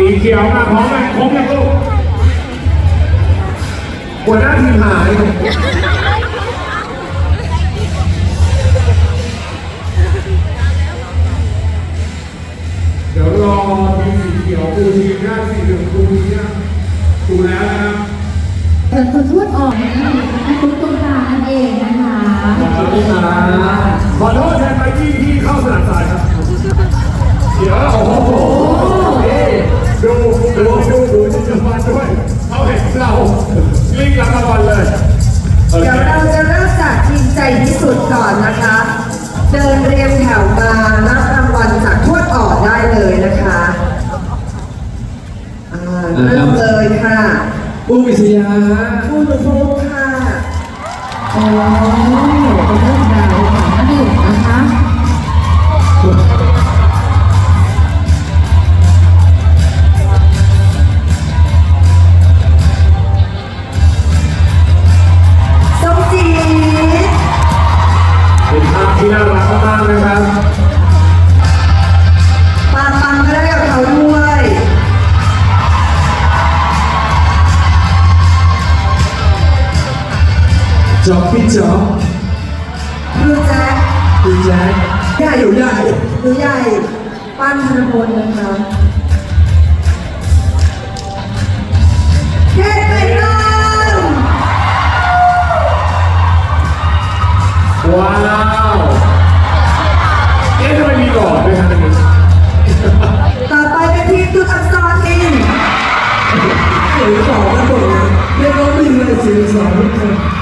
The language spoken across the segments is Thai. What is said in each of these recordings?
สีเขียวมาพร้อมกันครบแล้วลูกหัวหน้าทีมหายเดี๋ยวรอทีมสีเขียวดูทีมหน้าสีเหลืองดูทีมหน้าดูแล้วนะครับเชิญคุณทวดออกนะคะคุณตรงกลาง อ่าเริ่มเลยค่ะปุ้มวิทยาผู้ลุฟุกค่ะโอ้เป็นเรื่องราวของนักดื่มนะคะ ส้มจีดเป็นภาพที่น่ารักมากๆนะครับ จอบพี่จอบครูแจ๊คพี่แจ๊คใหญ่อยู่ใหญ่หรือใหญ่ปั้นธนพลนะคะเทพเป็นองว้าวเอ๊ะทำไมมีหลอดด้วยครับตรงนี้ต่อไปเป็นทีมตุกอักษรอินเอ๋สองกันหมดเลยเรียกว่าพี่เลยสี่สองคน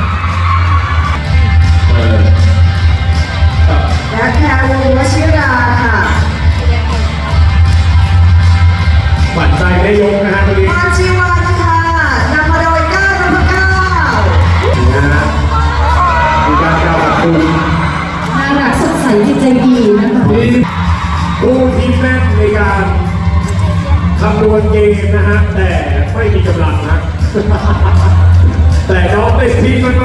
น่ารักสดใสจิตใจดีนะคะทีมผู้ที่แม่นในการคำนวณเกมนะฮะแต่ไม่มีกำลังนะแต่น้องเป็นที่มากๆครับอย่างที่บอกมาเอาตำนานไม่และพอเซน